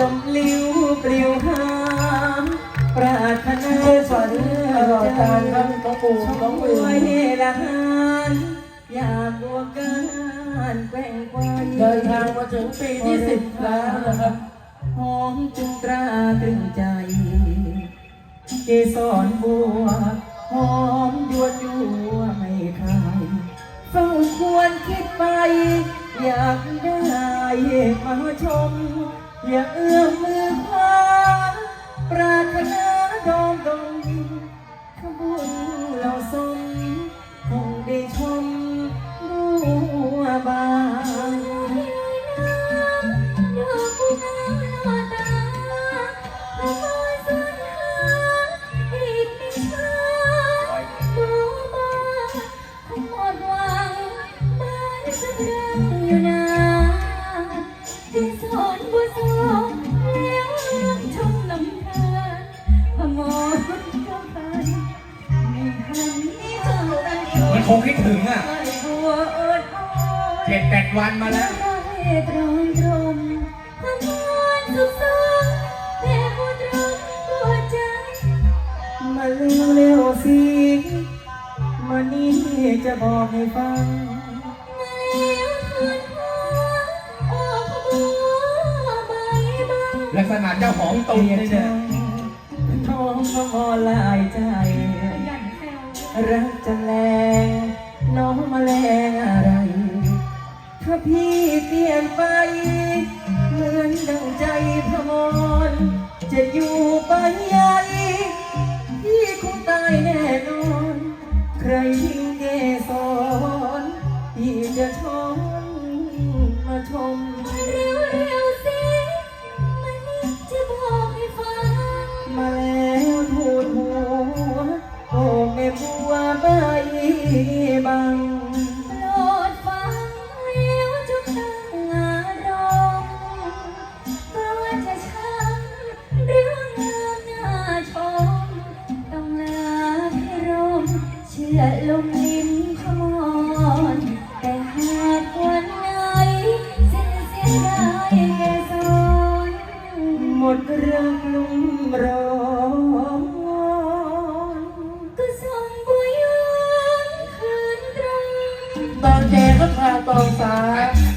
ลมลิ้วปลิวหามปรารถนาสวัสดีตลอดการครับน้องปูน้องวิไว้วละหานอยากบวกกันแกว่งไกวเดินทางมาถึงปีที่สิบแล้วนะครับหอมจึงตราตรึงใจ เกสรบัวหอมยวนยัวไม่คลายเฝ้าควรคิดไป อยากได้มาชม อย่าเอื้อมมือคว้าปรารถนาดอมดงขบุญเราสมคงได้ชมบัวบาน มันคงคิดถึงอะเจ็ดแปดวันมาแล้วมาเร็วเร็วๆสิมานี่จะบอกให้ฟัง ลักษณะเจ้าของตุงเนี่กเนี่ยท้องพระมอลายใจ รักจะแรงน้องมาแรงอะไร ถ้าพี่เปลี่ยนไป เหมือนดังใจพระมรจะอยู่ไปใหญ่พี่คงตายแน่นอน ใคร อ้แม่บัวใบบังเชื่อลมลิ้นขมอนแต่หากวันไหนสิ้นเสียดายแก่สอนหมดเรื่องลุ่มรอ 爆发。